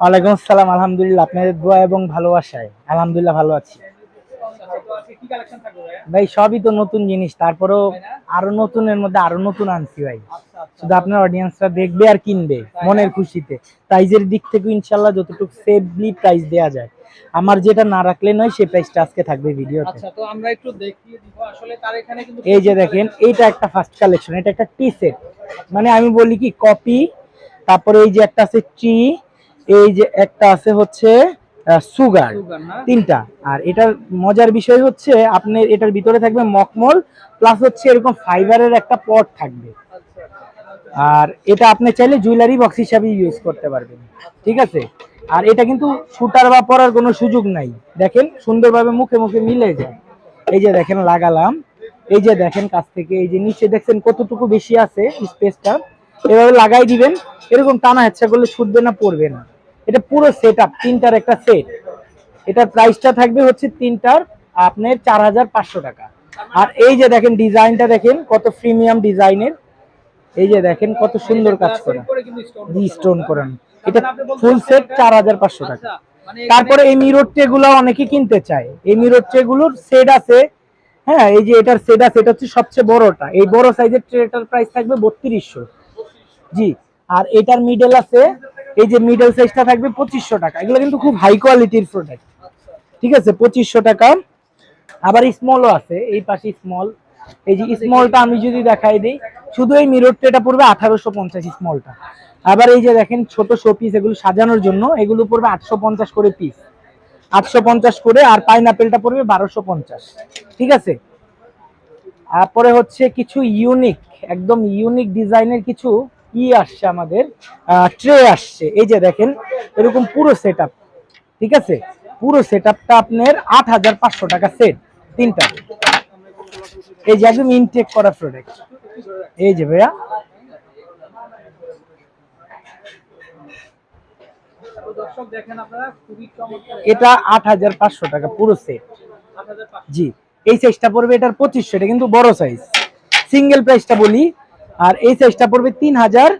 আলাইকুম আসসালাম আলহামদুলিল্লাহ আপনাদের দোয়া এবং ভালোবাসায়। আলহামদুলিল্লাহ ভালো আছি আছেন? তো আজকে কি কালেকশন থাকবে ভাইয়া? ভাই সবই তো নতুন জিনিস। তারপরেও আরও নতুনের মধ্যে আরও নতুন আনছি ভাই। আচ্ছা আচ্ছা শুধু আপনার অডিয়েন্সরা দেখবে আর কিনবে মনের খুশিতে। প্রাইজের দিক থেকে ইনশাল্লাহ যতটুকু সেফলি প্রাইস দেওয়া যায়। আমার যেটা না রাখলে নয় সেই প্রাইসটা আজকে থাকবে ভিডিওতে আচ্ছা তো আমরা একটু দেখিয়ে দিব। আসলে তার এখানে কিন্তু এই যে দেখেন এইটা একটা ফার্স্ট কালেকশন এটা একটা টি সেট মানে আমি বলি কি কপি তারপরে এই যে একটা আছে টি এই যে একটা আছে হচ্ছে সুগার সুগার তিনটা। আর এটার মজার বিষয় হচ্ছে আপনার এটার ভিতরে থাকবে মকমল প্লাস হচ্ছে এরকম ফাইবারের একটা পট থাকবে। আচ্ছা আর এটা আপনি চাইলে জুয়েলারি বক্স হিসাবে ইউজ করতে পারবেন। ঠিক আছে? আর এটা কিন্তু শুটার বা পরার কোনো সুযোগ নাই। দেখেন সুন্দরভাবে মুখে মুখে মিলে যায়। এই যে দেখেন লাগালাম। এই যে দেখেন কাছ থেকে এই যে নিচে দেখছেন কতটুকু বেশি আছে স্পেসটা এভাবে লাগাই দিবেন। এরকম টানা ইচ্ছা করলে ছুটবে না পড়বে না। এটা পুরো সেট আপ তিনটার একটা সেট এটার প্রাইসটা থাকবে হচ্ছে তিনটার আপনার চার হাজার পাঁচশো টাকা। আর এই যে দেখেন ডিজাইনটা দেখেন, কত প্রিমিয়াম ডিজাইনের এই যে দেখেন কত সুন্দর কাজ করা। জি স্টোন করানো এটা ফুল সেট চার হাজার পাঁচশো টাকা। তারপরে এই মিরর ট্রে গুলো অনেকে কিনতে চায়। এই মিরর ট্রে গুলোর সেট আছে। হ্যাঁ এই যে এটার সেট আছে, এটা হচ্ছে সবচেয়ে বড়টা। এই বড় সাইজের ট্রেটার প্রাইস থাকবে বত্রিশশো। জি, আর এটার মিডল আছে এই যে মিডল সাইজটা থাকবে পঁচিশশো টাকা। এগুলো কিন্তু খুব হাই কোয়ালিটির প্রোডাক্ট ঠিক আছে? পঁচিশশো টাকা। আবার স্মলও আছে। এই পাশে স্মল এই যে স্মলটা আমি যদি দেখাই দিই, শুধু এই মিরর ট্রেটা পড়বে আঠারোশো পঞ্চাশ স্মলটা আবার এই যে দেখেন, ছোট শো পিস এগুলো সাজানোর জন্য এগুলো পড়বে আটশো পঞ্চাশ করে পিস আটশো পঞ্চাশ করে আর পাইনাপেলটা পড়বে বারোশো পঞ্চাশ। ঠিক আছে? তারপরে হচ্ছে কিছু ইউনিক একদম ইউনিক ডিজাইনের কিছু ই আসছে আমাদের? ট্রে আসছে। এই যে দেখেন এরকম পুরো সেট ঠিক আছে? পুরো সেট আপটা আপনার আট হাজার পাঁচশো টাকা সেট তিনটা। এই যে একদম ইনটেক করা প্রোডাক্ট এই যে ভাইয়া। এটা আট হাজার পাঁচশো টাকা পুরো সেট জি। এই সাইজটা পড়বে এটার পঁচিশশো এটা কিন্তু বড় সাইজ সিঙ্গেল প্রাইসটা বলি আর এই সাইজটা পড়বে তিন হাজার,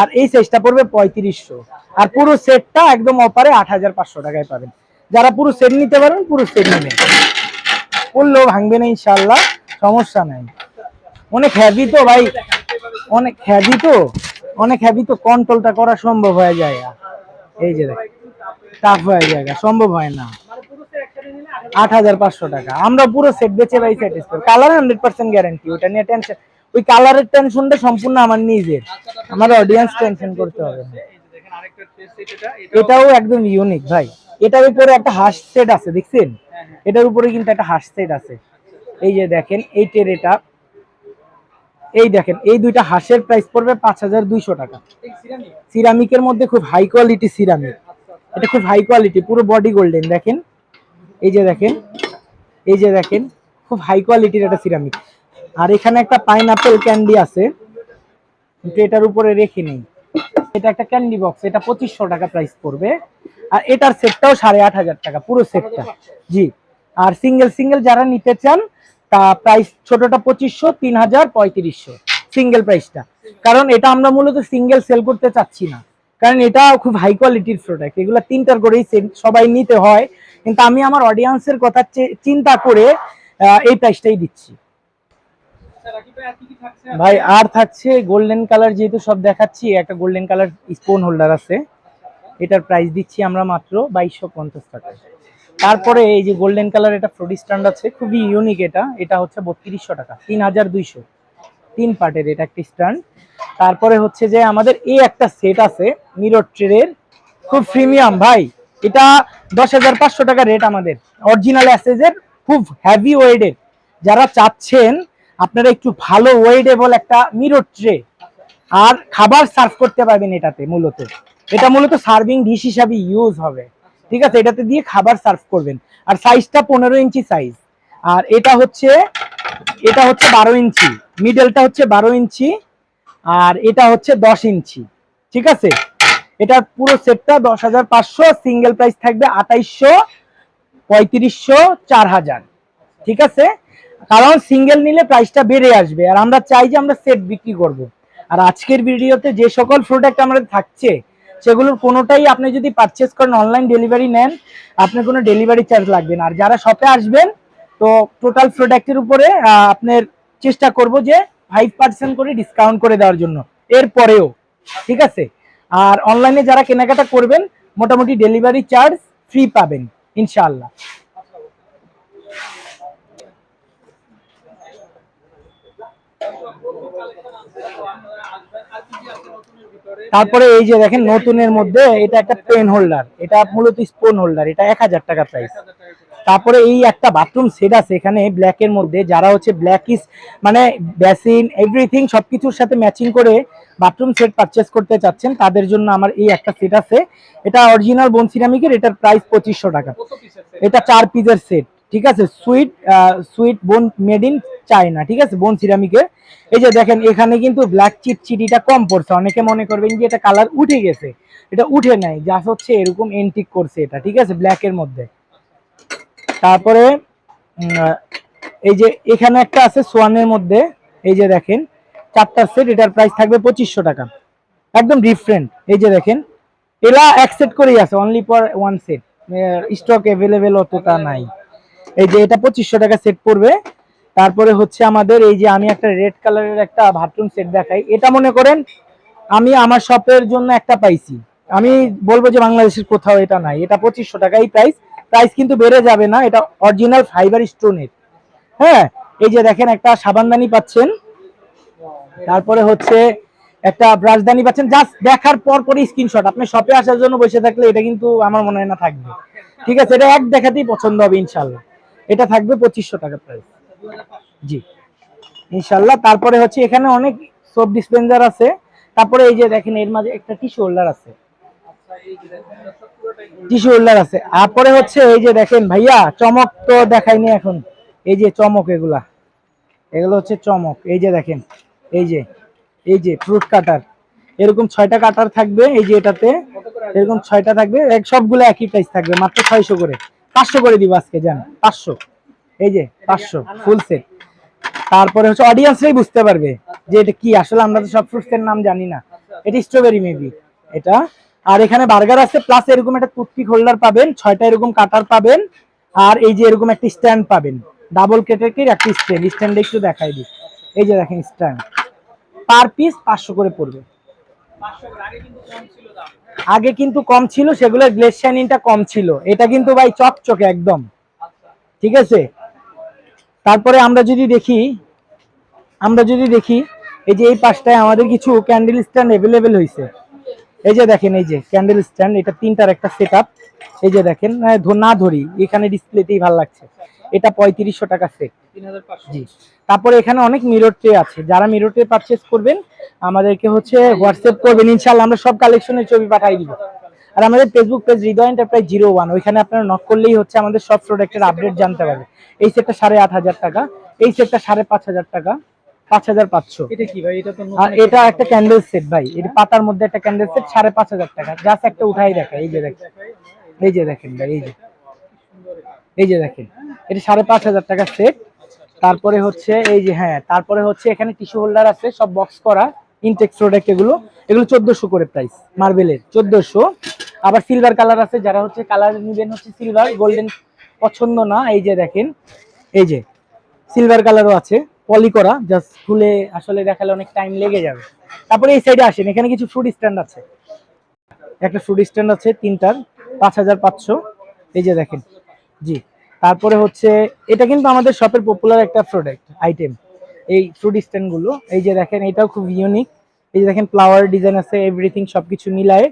আর এই সাইজটা পড়বে পঁয়ত্রিশশো। আর পুরো সেটটা একদম অপারে আট হাজার পাঁচশো টাকায় পাবেন। যারা পুরো সেট নিতে পারেন, পুরো সেট নেবেন। করলেও ভাঙবে না ইনশাল্লাহ সমস্যা নাই। অনেক হ্যাভি তো ভাই, অনেক হ্যাভি তো, অনেক হ্যাভি তো কন্ট্রোলটা করা সম্ভব হয়ে যায় এই যে টাফ হয়ে যায় সম্ভব হয় না। আট হাজার পাঁচশো টাকা। আমরা পুরো সেট বেচে ভাই satisfy colour hundred percent guarantee ওটা নিয়ে টেনশন ওই কালারের টেনশনটা সম্পূর্ণ আমার নিজের। আমার অডিয়েন্স টেনশন করতে হবে। এটাও একদম ইউনিক ভাই। এটার উপরে একটা হাঁস সেট আছে, দেখছেন? এটার উপরে কিন্তু একটা হাঁস সেট আছে। এই যে দেখেন এই টেরেটা এই দেখেন, এই দুইটা হাঁসের প্রাইস পড়বে পাঁচ হাজার দুইশো টাকা। সিরামিক সিরামিকের মধ্যে খুব হাই কোয়ালিটি সিরামিক এটা খুব হাই কোয়ালিটি পুরো বডি গোল্ডেন দেখেন? এই যে দেখেন, এই যে দেখেন, খুব হাই কোয়ালিটির একটা সিরামিক আর এখানে একটা পাইনাপেল ক্যান্ডি আছে, কিন্তু এটার উপরে রেখে নেই। এটা একটা ক্যান্ডি বক্স এটা পঁচিশশো টাকা প্রাইস পড়বে। আর এটার সেটটাও সাড়ে আট হাজার টাকা, পুরো সেটটা। জি, আর সিঙ্গেল সিঙ্গেল যারা নিতে চান, তা প্রাইস ছোটটা পঁচিশশো, তিন হাজার পঁয়ত্রিশশো সিঙ্গেল প্রাইসটা কারণ এটা আমরা মূলত সিঙ্গেল সেল করতে চাচ্ছি না। কারণ এটা খুব হাই কোয়ালিটির প্রোডাক্ট এগুলো তিনটার করেই সবাই নিতে হয়। কিন্তু আমি আমার অডিয়েন্সের কথা চিন্তা করে এই প্রাইসটাই দিচ্ছি। ভাই, আর থাকছে গোল্ডেন কালার যেহেতু সব দেখাচ্ছি, একটা গোল্ডেন কালার স্পোন হোল্ডার আছে। এটার প্রাইস দিচ্ছি আমরা মাত্র বাইশশো পঞ্চাশ টাকা তারপরে এই যে গোল্ডেন কালার এটা ফ্রুটি স্ট্যান্ড আছে, খুবই ইউনিক এটা। এটা হচ্ছে বত্রিশশো টাকা, তিন হাজার দুইশো। তিন পার্টের এটা একটা স্ট্যান্ড তারপরে হচ্ছে যে আমাদের এই একটা সেট আছে মিরর ট্রের খুব প্রিমিয়াম ভাই, এটা দশ হাজার পাঁচশো টাকা রেট আমাদের। অরিজিনাল অ্যাসেজের খুব হ্যাভি ওয়েডের যারা চাচ্ছেন আপনারা একটু ভালো ওয়েডেবল একটা মিরর ট্রে আর খাবার সার্ভ করতে পারবেন এটাতে মূলত। এটা মূলত সার্ভিং ডিশ হিসাবে ইউজ হবে। ঠিক আছে? এটাতে দিয়ে খাবার সার্ভ করবেন। আর সাইজটা পনেরো ইঞ্চি সাইজ আর এটা হচ্ছে এটা হচ্ছে বারো ইঞ্চি। মিডলটা হচ্ছে বারো ইঞ্চি। আর এটা হচ্ছে দশ ইঞ্চি। ঠিক আছে? এটার পুরো সেটটা দশ হাজার পাঁচশো সিঙ্গেল প্রাইস থাকবে আঠাইশশো, পঁয়ত্রিশশো, চার হাজার। ঠিক আছে? কারণ সিঙ্গেল নিলে প্রাইসটা বেড়ে আসবে। আর আমরা চাই যে আমরা সেট বিক্রি করব। আর আজকের ভিডিওতে যে সকল প্রোডাক্ট আমাদের থাকছে, সেগুলোর কোনোটাই আপনি যদি পারচেস করেন অনলাইন ডেলিভারি নেন, আপনার কোনো ডেলিভারি চার্জ লাগবে না। আর যারা শপে আসবেন, তো টোটাল প্রোডাক্টের উপরে আপনার চেষ্টা করব যে ফাইভ পার্সেন্ট করে ডিসকাউন্ট করে দেওয়ার জন্য। এরপরেও ঠিক আছে? আর অনলাইনে যারা কেনাকাটা করবেন, মোটামুটি ডেলিভারি চার্জ ফ্রি পাবেন, ইনশাআল্লাহ। তারপরে এই যে দেখেন নতুনের মধ্যে এটা একটা পেন হোল্ডার, এটা মূলত স্পোন হোল্ডার, এটা এক হাজার টাকা প্রাইস তারপরে এই একটা বাথরুম সেট আছে এখানে ব্ল্যাক এর মধ্যে, যারা হচ্ছে ব্ল্যাক ইস মানে বেসিন এভরিথিং সবকিছুর সাথে ম্যাচিং করে বাথরুম সেট পারচেস করতে চাচ্ছেন, তাদের জন্য আমার এই একটা সেট আছে। এটা অরিজিনাল বোন সিরামিকের এটার প্রাইস পঁচিশশো টাকা। এটা চার পিসের সেট ঠিক আছে? Sweet sweet bone made in China, ঠিক আছে? বোন সিরামিকের। এই যে দেখেন, এখানে কিন্তু ব্ল্যাক চিট চিটিটা কম পড়ছে। অনেকে মনে করবেন যে এটা কালার উঠে গেছে। এটা উঠে নাই যা হচ্ছে এরকম এন্টিক করছে এটা, ঠিক আছে? ব্ল্যাক এর মধ্যে। তারপরে এই যে এখানে একটা আছে সোয়ানের মধ্যে। এই যে দেখেন, চারটা সেট এটার প্রাইস থাকবে পঁচিশশো টাকা। একদম ডিফারেন্ট এই যে দেখেন, এরা এক সেট করেই আছে only for one set stock available অতটা নাই। এই যে এটা পঁচিশশো টাকা সেট পড়বে। তারপরে হচ্ছে আমাদের এই যে আমি একটা রেড কালারের একটা বাথরুম সেট দেখাই। এটা মনে করেন আমি আমার শপের জন্য একটা পাইছি। আমি বলব যে বাংলাদেশের কোথাও এটা নাই। এটা পঁচিশশো টাকাই প্রাইস প্রাইস কিন্তু বেড়ে যাবে না। এটা অরিজিনাল ফাইবার স্টোনের হ্যাঁ এই যে দেখেন একটা সাবানদানি পাচ্ছেন। তারপরে হচ্ছে একটা ব্রাশদানি পাচ্ছেন। জাস্ট দেখার পর পরই স্ক্রিনশট আপনি শপে আসার জন্য বসে থাকলে এটা কিন্তু আমার মনে হয় না থাকবে। ঠিক আছে, এটা এক দেখাতেই পছন্দ হবে ইনশাল্লাহ এটা থাকবে পঁচিশশো টাকা প্রাইস জি। ইনশাল্লাহ তারপরে হচ্ছে এখানে অনেক সোপ ডিসপেন্সার আছে। তারপরে এই যে দেখেন, এর মাঝে একটা হোল্ডার আছে। হোল্ডার আছে। তারপরে হচ্ছে এই যে দেখেন, ভাইয়া, চমক তো দেখাইনি এখন। এই যে চমক এগুলা। এগুলো হচ্ছে চমক। এই যে দেখেন, এই যে এই যে ফ্রুট কাটার এরকম ছয়টা কাটার থাকবে এই যে এটাতে। এরকম ছয়টা থাকবে। সবগুলো একই প্রাইস থাকবে, মাত্র ছয়শো করে। পাঁচশো করে দিব আজকে, জান। পাঁচশো। এই যে পাঁচশো ফুল সেট তারপরে হচ্ছে অডিয়েন্সরাই বুঝতে পারবে যে এটা কি, আসলে আমরা তো সব ফ্রুটসের নাম জানি না। এটা স্ট্রবেরি মেবি এটা। আর এখানে বার্গার আছে প্লাস এরকম একটা টুথপিক হোল্ডার পাবেন, ছয়টা এরকম কাটার পাবেন, আর এই যে এরকম একটা স্ট্যান্ড পাবেন। ডাবল কেটেকের একটা স্ট্যান্ড স্ট্যান্ডে একটু দেখাই দিই। এই যে দেখেন স্ট্যান্ড পার পিস পাঁচশো করে পড়বে। আগে কিন্তু কম ছিল সেগুলোর গ্লেস শাইনিংটা কম ছিল। এটা কিন্তু ভাই চকচকে একদম। ঠিক আছে? তারপরে আমরা যদি দেখি আমরা যদি দেখি এই যে এই পাশটায় আমাদের কিছু ক্যান্ডেল স্ট্যান্ড অ্যাভেলেবেল হয়েছে এই যে দেখেন এই যে ক্যান্ডেল স্ট্যান্ড এটা তিনটার একটা সেট এই যে দেখেন না ধরি এখানে ডিসপ্লেতেই ভালো লাগছে। এটা পঁয়ত্রিশশো টাকা সেট জি। তারপরে এখানে অনেক মিরর ট্রে আছে। যারা মিরর ট্রে পারচেস করবেন আমাদেরকে হচ্ছে হোয়াটসঅ্যাপ করবেন। ইনশাল্লাহ আমরা সব কালেকশনের ছবি পাঠাই দিব। আর আমাদের Facebook page Hriday enterprise zero one ওইখানে আপনারা নক করলেই হচ্ছে আমাদের সব প্রোডাক্টের আপডেট জানতে পারবে এই সেটটা সাড়ে আট হাজার টাকা এই সেটটা সাড়ে পাঁচ হাজার টাকা পাঁচ হাজার পাঁচশো। এটা আর এটা একটা ক্যান্ডেল সেট ভাই এটা পাতার মধ্যে একটা ক্যান্ডেল সেট সাড়ে পাঁচ হাজার টাকা। জাস্ট একটা উঠাই দেখা এই যে দেখেন। এই যে দেখেন ভাই এই যে। এই যে দেখেন এটা সাড়ে পাঁচ হাজার টাকা সেট তারপরে হচ্ছে এই যে হ্যাঁ তারপরে হচ্ছে এখানে টিস্যু হোল্ডার আছে সব বক্স করা ইনটেক্স প্রোডাক্ট এগুলো। এগুলো চোদ্দশো করে প্রাইস মার্বেলের চোদ্দশো। আবার সিলভার কালার আছে, যারা হচ্ছে কালার নিবেন হচ্ছে সিলভার গোল্ডেন পছন্দ না, এই যে দেখেন, এই যে সিলভার কালারও আছে পলি করা জাস্ট খুলে আসলে দেখালে অনেক টাইম লেগে যাবে। তারপরে এই সাইডে আসেন, এখানে কিছু ফ্রুট স্ট্যান্ড আছে। একটা ফ্রুট স্ট্যান্ড আছে তিনটার, পাঁচ হাজার পাঁচশো। এই যে দেখেন, জি। তারপরে হচ্ছে, এটা কিন্তু আমাদের শপের পপুলার একটা প্রোডাক্ট আইটেম এই ফ্রুট স্ট্যান্ডগুলো এই যে দেখেন, এটাও খুব ইউনিক এই যে দেখেন ফ্লাওয়ার ডিজাইন আছে এভরিথিং সব কিছু মিলায়ে।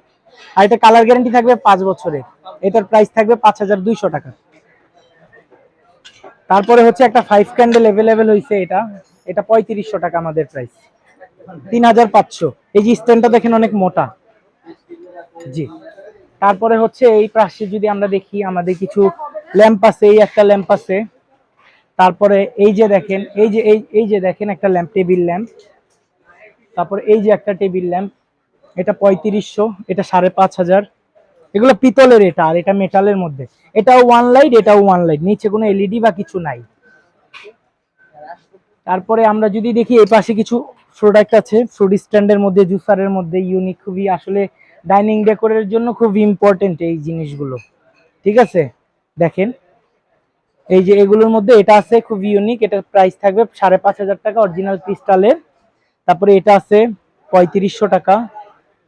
আর এটা কালার গ্যারান্টি থাকবে পাঁচ বছরের। এটার প্রাইস থাকবে পাঁচ হাজার দুইশো টাকা। তারপরে হচ্ছে একটা ফাইভ ক্যান্ডেল অ্যাভেলেবেল হয়েছে এটা। এটা পঁয়ত্রিশশো টাকা আমাদের প্রাইস তিন হাজার পাঁচশো। এই যে স্ট্যান্ডটা দেখেন অনেক মোটা। জি। তারপরে হচ্ছে এই পাশে যদি আমরা দেখি, আমাদের কিছু ল্যাম্প আছে, এই একটা ল্যাম্প আছে। তারপরে এই যে দেখেন, এই যে, এই এই যে দেখেন একটা ল্যাম্প টেবিল ল্যাম্প তারপরে এই যে একটা টেবিল ল্যাম্প এটা পঁয়ত্রিশশো, এটা সাড়ে পাঁচ হাজার। এগুলো পিতলের এটা, আর এটা মেটালের মধ্যে। এটাও ওয়ান লাইট এটাও ওয়ান লাইট নিচে কোনো এলইডি বা কিছু নাই। তারপরে আমরা যদি দেখি এই পাশে কিছু প্রোডাক্ট আছে ফ্রুট স্ট্যান্ডের মধ্যে, জুসারের মধ্যে ইউনিক খুবই আসলে ডাইনিং ডেকোরের জন্য খুব ইম্পর্টেন্ট এই জিনিসগুলো। ঠিক আছে? দেখেন। এই যে এগুলোর মধ্যে এটা আছে, খুব ইউনিক এটার প্রাইস থাকবে সাড়ে পাঁচ হাজার টাকা অরিজিনাল ক্রিস্টালের তারপরে এটা আছে পঁয়ত্রিশশো টাকা।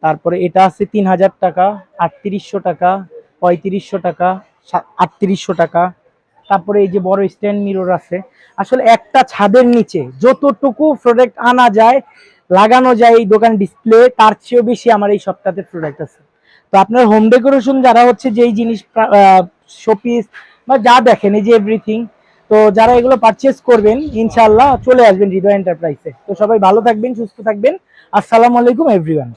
তারপরে এটা আছে তিন হাজার টাকা, আটত্রিশশো টাকা, পঁয়ত্রিশশো টাকা আটত্রিশশো টাকা। তারপরে এই যে বড় স্ট্যান্ড মিরর আছে, আসলে একটা ছাদের নিচে যতটুকু প্রোডাক্ট আনা যায়, লাগানো যায় এই দোকান ডিসপ্লে তার চেয়েও বেশি আমার এই সপ্তাহে প্রোডাক্ট আছে। তো আপনার হোম ডেকোরেশন যারা হচ্ছে যেই জিনিস শোপিস বা যা দেখেন, এই যে এভরিথিং তো যারা এগুলো পারচেস করবেন ইনশাল্লাহ চলে আসবেন হৃদয় এন্টারপ্রাইজে তো সবাই ভালো থাকবেন, সুস্থ থাকবেন। আসসালামু আলাইকুম এভরিওয়ান